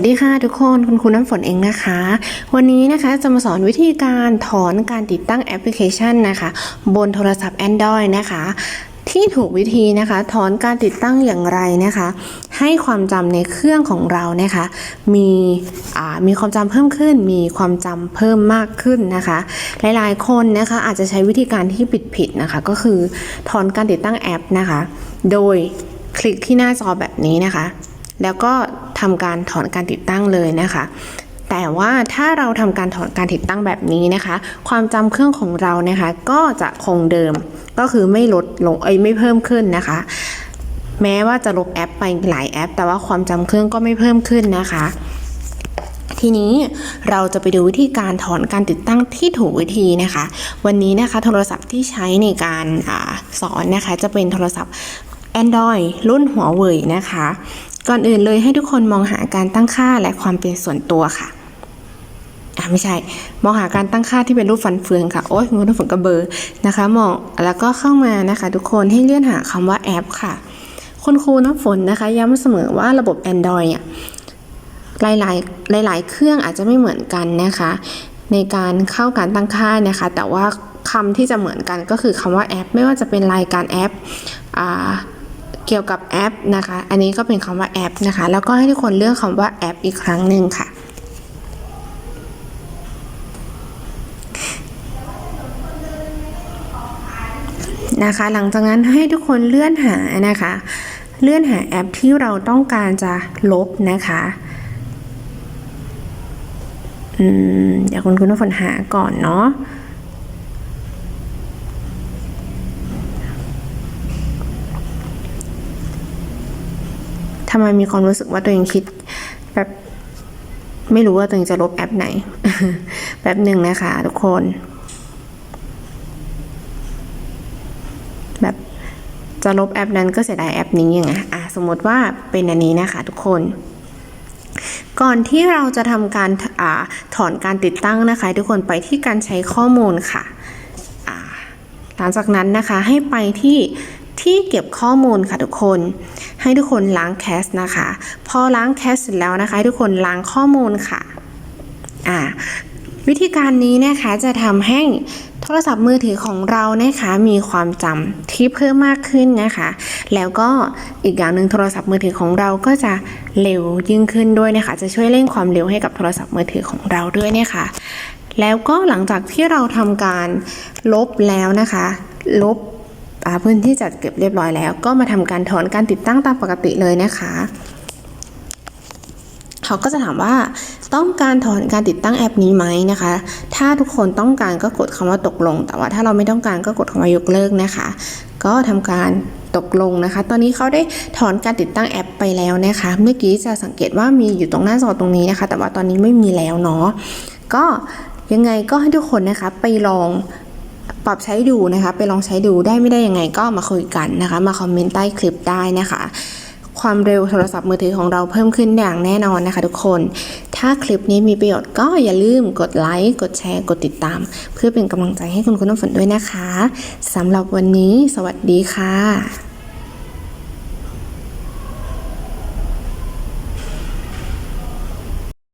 สวัสดีค่ะทุกคนคุณครูน้ำฝนเองนะคะ วันนี้นะคะจะมาสอนวิธีการถอนการติดตั้งแอปพลิเคชันนะคะ บนโทรศัพท์ Android นะคะ ที่ถูกวิธีนะคะถอนการติดตั้งอย่างไรนะคะ ให้ความจำในเครื่องของเรานะคะ มีอ่ามีความจำเพิ่มขึ้น มีความจำเพิ่มมากขึ้นนะคะ หลายๆ คนนะคะอาจจะใช้วิธีการที่ผิดๆนะคะ ก็คือถอนการติดตั้งแอปนะคะ โดยคลิกที่หน้าจอแบบนี้นะคะ แล้วก็ ทำการถอนการติดตั้งเลยนะคะแต่ว่าถ้าเราทำการถอนการติดตั้งแบบนี้นะคะ ความจำเครื่องของเรานะคะ ก็จะคงเดิมก็คือไม่ลดลงเอ้ยไม่เพิ่มขึ้นนะคะ แม้ว่าจะลบแอปไปหลายแอป แต่ว่าความจำเครื่องก็ไม่เพิ่มขึ้นนะคะ ทีนี้เราจะไปดูวิธีการถอนการติดตั้งที่ถูกวิธีนะคะ วันนี้นะคะโทรศัพท์ที่ใช้ในการอาสอนนะคะ จะเป็นโทรศัพท์ Android รุ่นหัวเว่ยนะคะ ก่อนอื่นเลยให้ทุกคนมองหาการตั้งค่าและความเป็นส่วนตัวค่ะอะไม่ใช่ มองหาการตั้งค่าที่เป็นรูปฟันเฟืองค่ะ โอ้ยมือน้ำฝนกระเบอร์นะคะมองแล้วก็เข้ามานะคะ ทุกคนให้เลื่อนหาคำว่าแอปค่ะ คุณครูน้ำฝนนะคะ ย้ำเสมอว่าระบบ Android เนี่ยหลายๆหลายๆ เครื่องอาจจะไม่เหมือนกันนะคะ ในการเข้าการตั้งค่านะคะ แต่ว่าคำที่จะเหมือนกันก็คือคำว่าแอป ไม่ว่าจะเป็นรายการแอปอ่า เกี่ยวกับแอปนะคะ อันนี้ก็เป็นคำว่าแอปนะคะ แล้วก็ให้ทุกคนเลือกคำว่าแอปอีกครั้งหนึ่งค่ะนะคะ หลังจากนั้นให้ทุกคนเลื่อนหานะคะ เลื่อนหาแอปที่เราต้องการจะลบนะคะอืมเดี๋ยวคุณคุณน้ำฝนหาก่อนเนาะ ไมมีความรู้สึกว่าตัวเองคิดแบบไม่รู้ว่าตัวเองจะลบแอปไหน แป๊บหนึ่งนะคะทุกคน แบบจะลบแอปนั้นก็เสียดายแอปนี้ยังไงอะสมมติว่าเป็นอันนี้นะคะทุกคนก่อนที่เราจะทำการอถอนการติดตั้งนะคะ ทุกคนไปที่การใช้ข้อมูลค่ะ หลังจากนั้นนะคะให้ไปที่ที่เก็บข้อมูลค่ะทุกคน ให้ทุกคนล้างแคสนะคะ พอล้างแคสเสร็จแล้วนะคะให้ทุกคนล้างข้อมูลค่ะอ่าวิธีการนี้นะคะจะทำให้โทรศัพท์มือถือของเรานะคะมีความจำที่เพิ่มมากขึ้นนะคะ แล้วก็อีกอย่างหนึ่งโทรศัพท์มือถือของเราก็จะเร็วยิ่งขึ้นด้วยนะคะ จะช่วยเร่งความเร็วให้กับโทรศัพท์มือถือของเราด้วยนะคะ แล้วก็หลังจากที่เราทำการลบแล้วนะคะ ลบ พื้นที่จัดเก็บเรียบร้อยแล้ว ก็มาทำการถอนการติดตั้งตามปกติเลยนะคะเขาก็จะถามว่าต้องการถอนการติดตั้งแอปนี้ไหมนะคะ ถ้าทุกคนต้องการก็กดคำว่าตกลง แต่ว่าถ้าเราไม่ต้องการก็กดคำว่ายกเลิกนะคะ ก็ทำการตกลงนะคะ ตอนนี้เขาได้ถอนการติดตั้งแอปไปแล้วนะคะ เมื่อกี้จะสังเกตว่ามีอยู่ตรงหน้าจอตรงนี้นะคะ แต่ว่าตอนนี้ไม่มีแล้วเนาะ ก็ยังไงก็ให้ทุกคนนะคะไปลอง ปรับใช้ดูนะคะ ไปลองใช้ดูได้ไม่ได้ยังไงก็มาคุยกันนะคะ มาคอมเมนต์ใต้คลิปได้นะคะ ความเร็วโทรศัพท์มือถือของเราเพิ่มขึ้นอย่างแน่นอนนะคะทุกคน ถ้าคลิปนี้มีประโยชน์ก็อย่าลืมกดไลค์กดแชร์กดติดตาม เพื่อเป็นกำลังใจให้คุณคุณน้ำฝนด้วยนะคะสำหรับวันนี้ สวัสดีค่ะ